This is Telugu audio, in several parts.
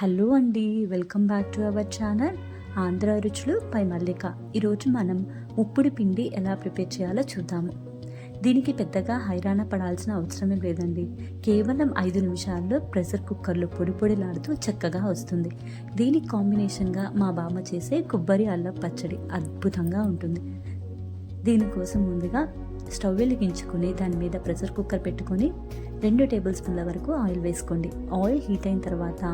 హలో అండి welcome back to our channel Andhra రుచులు పై మల్లిక. ఈరోజు మనం ఉప్పుడు పిండి ఎలా ప్రిపేర్ చేయాలో చూద్దాము. దీనికి పెద్దగా హైరాణ పడాల్సిన అవసరమే లేదండి. కేవలం ఐదు నిమిషాల్లో ప్రెషర్ కుక్కర్లో పొడి పొడిలాడుతూ చక్కగా వస్తుంది. దీనికి కాంబినేషన్గా మా బామ్మ చేసే కొబ్బరి అల్లం పచ్చడి అద్భుతంగా ఉంటుంది. దీనికోసం ముందుగా స్టవ్ వెలిగించుకొని దాని మీద ప్రెషర్ కుక్కర్ పెట్టుకొని రెండు టేబుల్ స్పూన్ల వరకు ఆయిల్ వేసుకోండి. ఆయిల్ హీట్ అయిన తర్వాత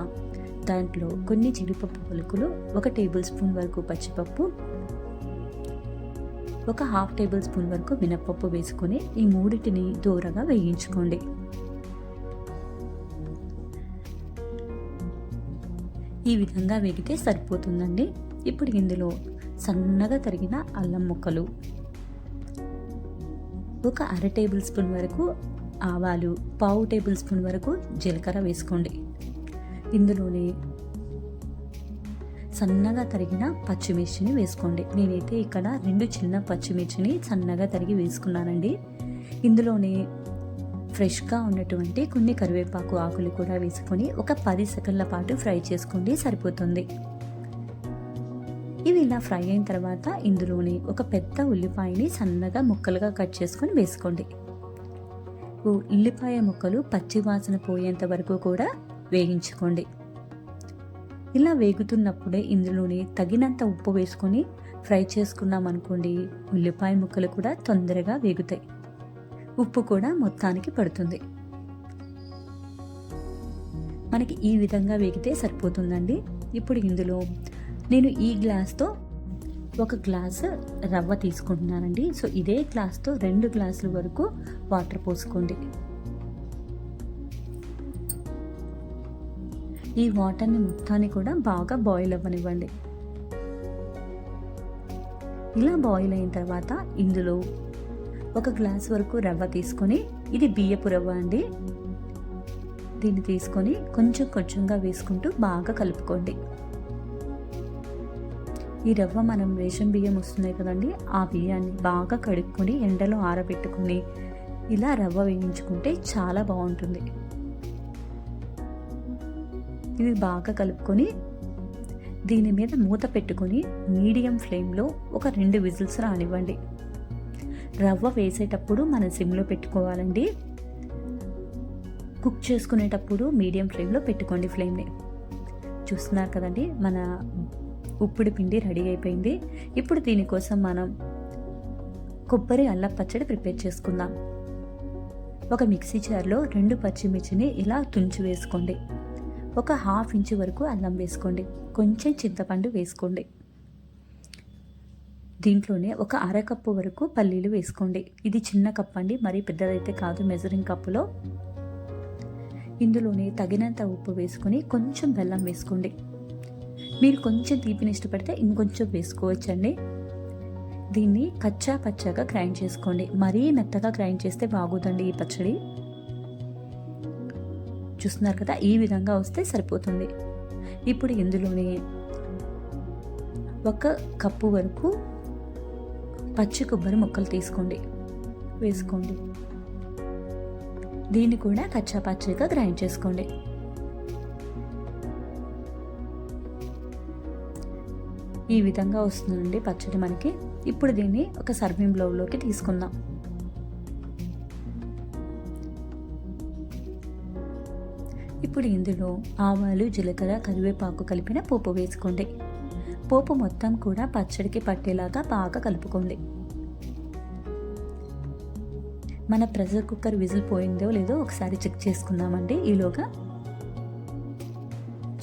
దాంట్లో కొన్ని జీడిపప్పు పలుకులు ఒక టేబుల్ స్పూన్ వరకు పచ్చిపప్పు ఒక హాఫ్ టేబుల్ స్పూన్ వరకు మినప్పప్పు వేసుకొని ఈ మూడింటిని దూరగా వేయించుకోండి. ఈ విధంగా వేగితే సరిపోతుందండి. ఇప్పుడు ఇందులో సన్నగా తరిగిన అల్లం ముక్కలు ఒక అర టేబుల్ స్పూన్ వరకు ఆవాలు పావు టేబుల్ స్పూన్ వరకు జీలకర్ర వేసుకోండి. ఇందులోనే సన్నగా తరిగిన పచ్చిమిర్చిని వేసుకోండి. నేనైతే ఇక్కడ రెండు చిన్న పచ్చిమిర్చిని సన్నగా తరిగి వేసుకున్నానండి. ఇందులోనే ఫ్రెష్గా ఉన్నటువంటి కొన్ని కరివేపాకు ఆకులు కూడా వేసుకొని ఒక పది సెకండ్ల పాటు ఫ్రై చేసుకోండి సరిపోతుంది. ఇవి ఇలా ఫ్రై అయిన తర్వాత ఇందులోని ఒక పెద్ద ఉల్లిపాయని సన్నగా ముక్కలుగా కట్ చేసుకొని వేసుకోండి. ఉల్లిపాయ ముక్కలు పచ్చి వాసన పోయేంత వరకు కూడా వేగించుకోండి ఇలా వేగుతున్నప్పుడే ఇందులోని తగినంత ఉప్పు వేసుకొని ఫ్రై చేసుకున్నాం అనుకోండి ఉల్లిపాయ ముక్కలు కూడా తొందరగా వేగుతాయి. ఉప్పు కూడా మొత్తానికి పడుతుంది. మనకి ఈ విధంగా వేగితే సరిపోతుందండి. ఇప్పుడు ఇందులో నేను ఈ గ్లాస్తో ఒక గ్లాస్ రవ్వ తీసుకుంటున్నానండి. సో ఇదే గ్లాస్తో రెండు గ్లాసుల వరకు వాటర్ పోసుకోండి. ఈ వాటర్ని మొత్తాన్ని కూడా బాగా బాయిల్ అవ్వనివ్వండి. ఇలా బాయిల్ అయిన తర్వాత ఇందులో ఒక గ్లాస్ వరకు రవ్వ తీసుకొని ఇది బియ్యపు రవ్వ అండి. దీన్ని తీసుకొని కొంచెం కొంచెంగా వేసుకుంటూ బాగా కలుపుకోండి. ఈ రవ్వ మనం రేషన్ బియ్యం వస్తున్నాయి కదండి ఆ బియ్యాన్ని బాగా కడుక్కొని ఎండలో ఆరబెట్టుకొని ఇలా రవ్వ వేయించుకుంటే చాలా బాగుంటుంది. ఇవి బాగా కలుపుకొని దీని మీద మూత పెట్టుకొని మీడియం ఫ్లేమ్లో ఒక రెండు విజిల్స్ రానివ్వండి. రవ్వ వేసేటప్పుడు మనం సిమ్లో పెట్టుకోవాలండి. కుక్ చేసుకునేటప్పుడు మీడియం ఫ్లేమ్లో పెట్టుకోండి ఫ్లేమ్ని. చూస్తున్నారు కదండి మన ఉప్పుడు పిండి రెడీ అయిపోయింది. ఇప్పుడు దీనికోసం మనం కొబ్బరి అల్లం పచ్చడి ప్రిపేర్ చేసుకుందాం. ఒక మిక్సీ జార్లో రెండు పచ్చిమిర్చిని ఇలా తుంచి వేసుకోండి. ఒక హాఫ్ ఇంచ్ వరకు అల్లం వేసుకోండి. కొంచెం చింతపండు వేసుకోండి. దీంట్లోనే ఒక అరకప్పు వరకు పల్లీలు వేసుకోండి. ఇది చిన్న కప్ అండి మరీ పెద్దదైతే కాదు మెజరింగ్ కప్పులో. ఇందులోనే తగినంత ఉప్పు వేసుకొని కొంచెం బెల్లం వేసుకోండి. మీరు కొంచెం తీపిని ఇష్టపడితే ఇంకొంచెం వేసుకోవచ్చండి. దీన్ని కచ్చా పచ్చాగా గ్రైండ్ చేసుకోండి. మరీ మెత్తగా గ్రైండ్ చేస్తే బాగోదండి ఈ పచ్చడి. చూస్తున్నారు కదా ఈ విధంగా వస్తే సరిపోతుంది. ఇప్పుడు ఇందులోనే ఒక కప్పు వరకు పచ్చి కొబ్బరి ముక్కలు తీసుకోండి. వేసుకోండి. దీన్ని కూడా కచ్చా పచ్చిగా గ్రైండ్ చేసుకోండి. ఈ విధంగా వస్తుందండి పచ్చడి మనకి. ఇప్పుడు దీన్ని ఒక సర్వింగ్ బ్లౌలోకి తీసుకుందాం. ఇప్పుడు ఇందులో ఆవాలు జీలకర్ర కరివేపాకు కలిపిన పోపు వేసుకోండి. పోపు మొత్తం కూడా పచ్చడికి పట్టేలాగా బాగా కలుపుకోండి. మన ప్రెషర్ కుక్కర్ విజిల్ పోయిందో లేదో ఒకసారి చెక్ చేసుకుందామండి ఈలోగా.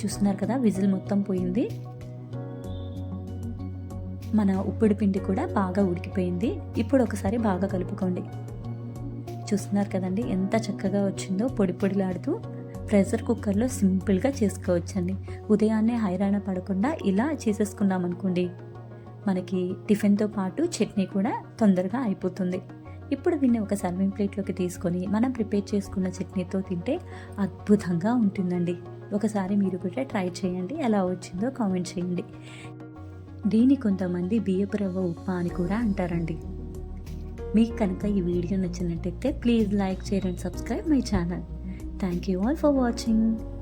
చూస్తున్నారు కదా విజిల్ మొత్తం పోయింది. మన ఉప్పుడు పిండి కూడా బాగా ఉడికిపోయింది. ఇప్పుడు ఒకసారి బాగా కలుపుకోండి. చూస్తున్నారు కదండి ఎంత చక్కగా వచ్చిందో పొడి పొడిలాడుతూ ప్రెషర్ కుక్కర్లో సింపుల్గా చేసుకోవచ్చండి. ఉదయాన్నే హైరాణ పడకుండా ఇలా చేసేసుకున్నాం అనుకోండి మనకి టిఫిన్తో పాటు చట్నీ కూడా తొందరగా అయిపోతుంది. ఇప్పుడు దీన్ని ఒక సర్వింగ్ ప్లేట్లోకి తీసుకొని మనం ప్రిపేర్ చేసుకున్న చట్నీతో తింటే అద్భుతంగా ఉంటుందండి. ఒకసారి మీరు కూడా ట్రై చేయండి. ఎలా వచ్చిందో కామెంట్ చేయండి. దీన్ని కొంతమంది బియ్యపు రవ్వ ఉప్మా అని కూడా అంటారండి. మీకు కనుక ఈ వీడియో నచ్చినట్టయితే ప్లీజ్ లైక్ చేయండి subscribe my channel. Thank you all for watching.